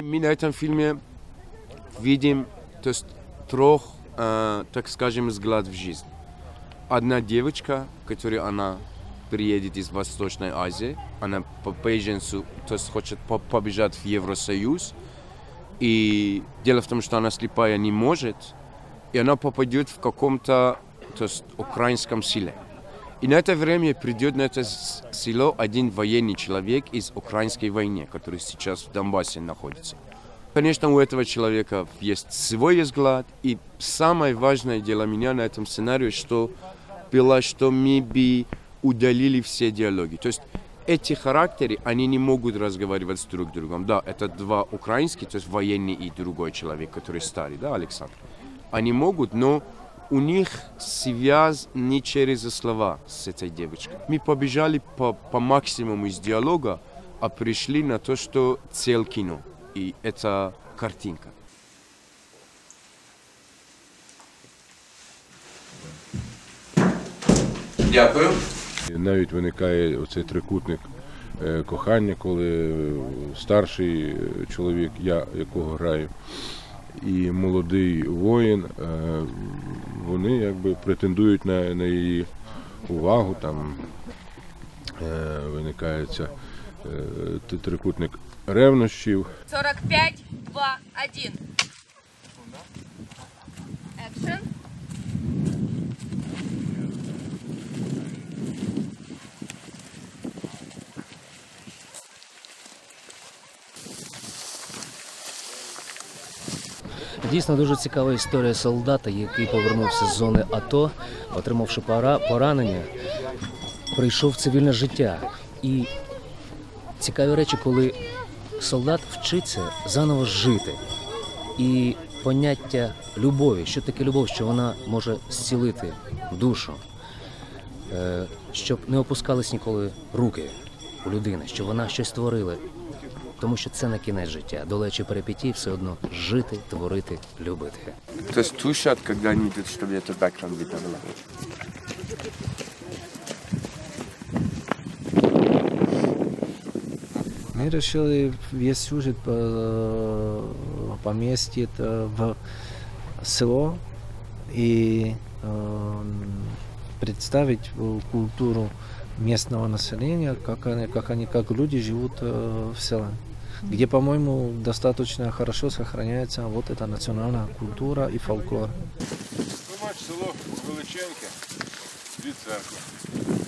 Мы на этом фильме видим то есть, трех, э, так скажем, взгляд в жизнь. Одна девочка, которая она приедет из Восточной Азии, она по беженцу, то есть хочет по- побежать в Евросоюз, и дело в том, что она слепая не может, и она попадет в каком-то то есть, украинском селе. И на это время придет на это село один военный человек из украинской войны, который сейчас в Донбассе находится. Конечно, у этого человека есть свой взгляд, и самое важное для меня на этом сценарии, что было, что мы бы удалили все диалоги. То есть эти характеры, они не могут разговаривать с друг другом. Да, это два украинские, то есть военный и другой человек, который старый, да, Александр. Они могут, но у них связь не через слова с этой девочкой. Мы побежали по, по максимуму из диалога, а пришли на то, что цель кино. И это картинка. Дякую. Навіть виникає оцей трикутник е, кохання, коли е, старший е, чоловік, я якого граю, і молодий воїн, вони якби претендують на, на її увагу. Там е, е, трикутник ревнощів. 45, 2, 1. Экшен. Дійсно дуже цікава історія солдата, який повернувся з зони АТО, отримавши пора- поранення, прийшов в цивільне життя. І цікаві речі, коли солдат вчиться заново жити. І поняття любові, що таке любов, що вона може зцілити душу, Е, щоб не опускались ніколи руки у людини, щоб вона щось творила. Тому що це не кінець життя. Долечі перипетій, все одно жити, творити, любити. То есть тушат, когда они идут, чтобы это бэкграунд видно Мы решили весь сюжет э, поместить в село и э, представить э, культуру местного населения, как они, как они, как люди живут э, в селе. Где, по-моему, достаточно хорошо сохраняется вот эта национальная культура и фольклор. Бач, село величеньке, дві церкви.